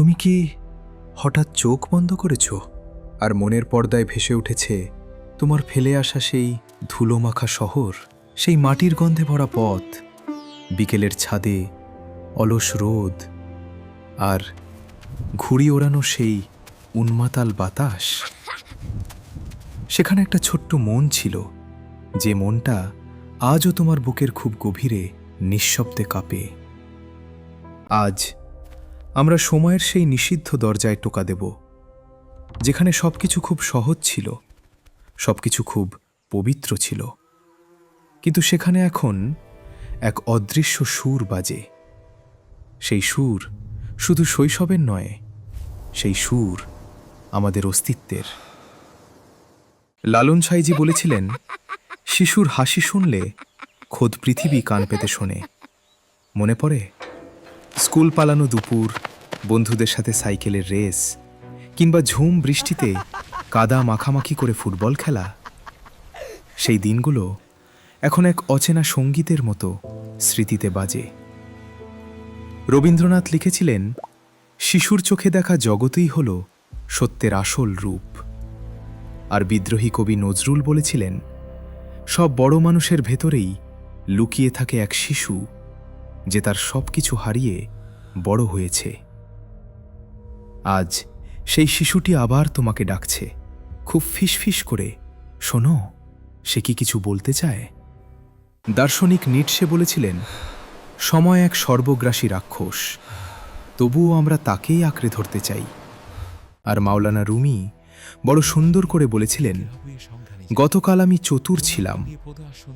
তুমি কি হঠাৎ চোখ বন্ধ করেছ? আর মনের পর্দায় ভেসে উঠেছে তোমার ফেলে আসা সেই ধুলোমাখা শহর, সেই মাটির গন্ধে ভরা পথ, বিকেলের ছাদে অলস রোদ, আর ঘুড়ি ওড়ানো সেই উন্মাতাল বাতাস। সেখানে একটা ছোট্ট মন ছিল, যে মনটা আজও তোমার বুকের খুব গভীরে নিঃশব্দে কাঁপে। আজ আমরা সময়ের সেই নিষিদ্ধ দরজায় টোকা দেব, যেখানে সবকিছু খুব সহজ ছিল, সবকিছু খুব পবিত্র ছিল। কিন্তু সেখানে এখন এক অদৃশ্য সুর বাজে। সেই সুর শুধু শৈশবের নয়, সেই সুর আমাদের অস্তিত্বের। লালন সাইজি বলেছিলেন, শিশুর হাসি শুনলে খোদ পৃথিবী কান পেতে শোনে। মনে পড়ে? স্কুল পালানো দুপুর, বন্ধুদের সাথে সাইকেলের রেস, কিংবা ঝুম বৃষ্টিতে কাদা মাখামাখি করে ফুটবল খেলা, সেই দিনগুলো এখন এক অচেনা সঙ্গীতের মতো স্মৃতিতে বাজে। রবীন্দ্রনাথ লিখেছিলেন, শিশুর চোখে দেখা জগতই হল সত্যের আসল রূপ। আর বিদ্রোহী কবি নজরুল বলেছিলেন, সব বড় মানুষের ভেতরেই লুকিয়ে থাকে এক শিশু, যে তার সব কিছু হারিয়ে বড় হয়েছে। আজ সেই শিশুটি আবার তোমাকে ডাকছে। খুব ফিসফিস করে, শোনো, সে কি কিছু বলতে চায়? দার্শনিক নিটসে বলেছিলেন, সময় এক সর্বগ্রাসী রাক্ষস, তবুও আমরা তাকেই আঁকড়ে ধরতে চাই। আর মাওলানা রুমি বড় সুন্দর করে বলেছিলেন, গতকাল আমি চতুর ছিলাম,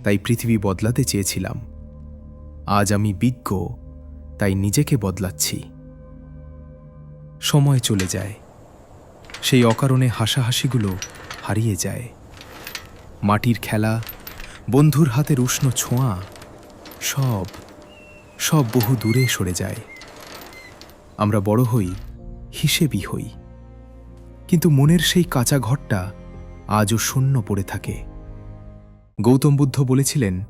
তাই পৃথিবী বদলাতে চেয়েছিলাম। আজ আমি বিজ্ঞ তাই নিজেকে বদলাচ্ছি। সময় চলে যায়। সেই অকারণে হাসাহাসিগুলো হারিয়ে যায়। মাটির খেলা, বন্ধুর হাতের উষ্ণ ছোঁয়া, সব সব বহু দূরে সরে যায়। আমরা বড় হই, হিসেবই হই। কিন্তু মনের সেই কাঁচা ঘরটা আজও শূন্য পড়ে থাকে। গৌতম বুদ্ধ বলেছিলেন,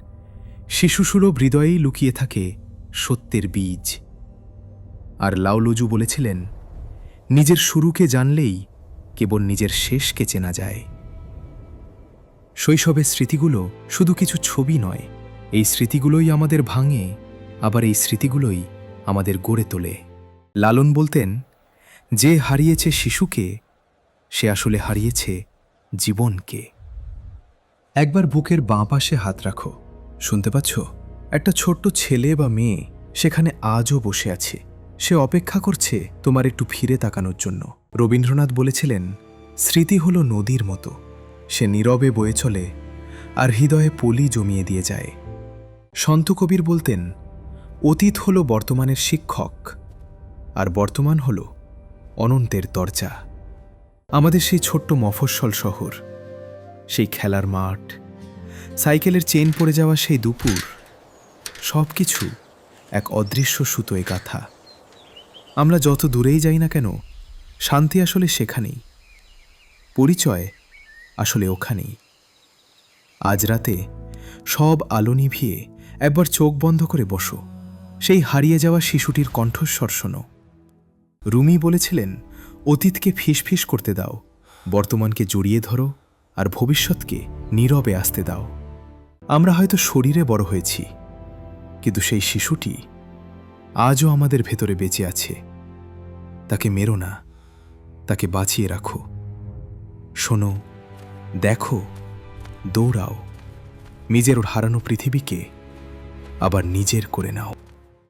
শিশুসুলভ হৃদয়েই লুকিয়ে থাকে সত্যের বীজ। আর লাউলজু বলেছিলেন, নিজের শুরুকে জানলেই কেবল নিজের শেষকে চেনা যায়। শৈশবের স্মৃতিগুলো শুধু কিছু ছবি নয়, এই স্মৃতিগুলোই আমাদের ভাঙে, আবার এই স্মৃতিগুলোই আমাদের গড়ে তোলে। লালন বলতেন, যে হারিয়েছে শিশুকে, সে আসলে হারিয়েছে জীবনকে। একবার বুকের বাঁ পাশে হাত রাখো, শুনতে পাচ্ছ? একটা ছোট্ট ছেলে বা মেয়ে সেখানে আজও বসে আছে। সে অপেক্ষা করছে তোমার একটু ফিরে তাকানোর জন্য। রবীন্দ্রনাথ বলেছিলেন, স্মৃতি হলো নদীর মতো। সে নীরবে বয়ে চলে আর হৃদয়ে পলি জমিয়ে দিয়ে যায়। সন্ত কবির বলতেন, অতীত হলো বর্তমানের শিক্ষক আর বর্তমান হল অনন্তের দরজা। আমাদের সেই ছোট্ট মফস্বল শহর, সেই খেলার মাঠ, সাইকেলের চেন পড়ে যাওয়া সেই দুপুর সব কিছু এক অদৃশ্য সুতোয় গাথা। আমরা যত দূরেই যাই না কেন, শান্তি আসলে সেখানেই। পরিচয় আসলে ওখানেই। আজ রাতে সব আলো নিভিয়ে একবার চোখ বন্ধ করে বসো। সেই হারিয়ে যাওয়া শিশুটির কণ্ঠস্বর শোনো। রুমি বলেছিলেন, অতীতকে ফিসফিস করতে দাও, বর্তমানকে জড়িয়ে ধরো আর ভবিষ্যৎকে নীরবে আসতে দাও। আমরা হয়তো শরীরে বড় হয়েছি কিন্তু সেই শিশুটি আজও আমাদের ভেতরে বেঁচে আছে। তাকে মেরো না, তাকে বাঁচিয়ে রাখো। শোনো, দেখো, দৌড়াও, নিজের হারানো পৃথিবীকে আবার নিজের করে নাও।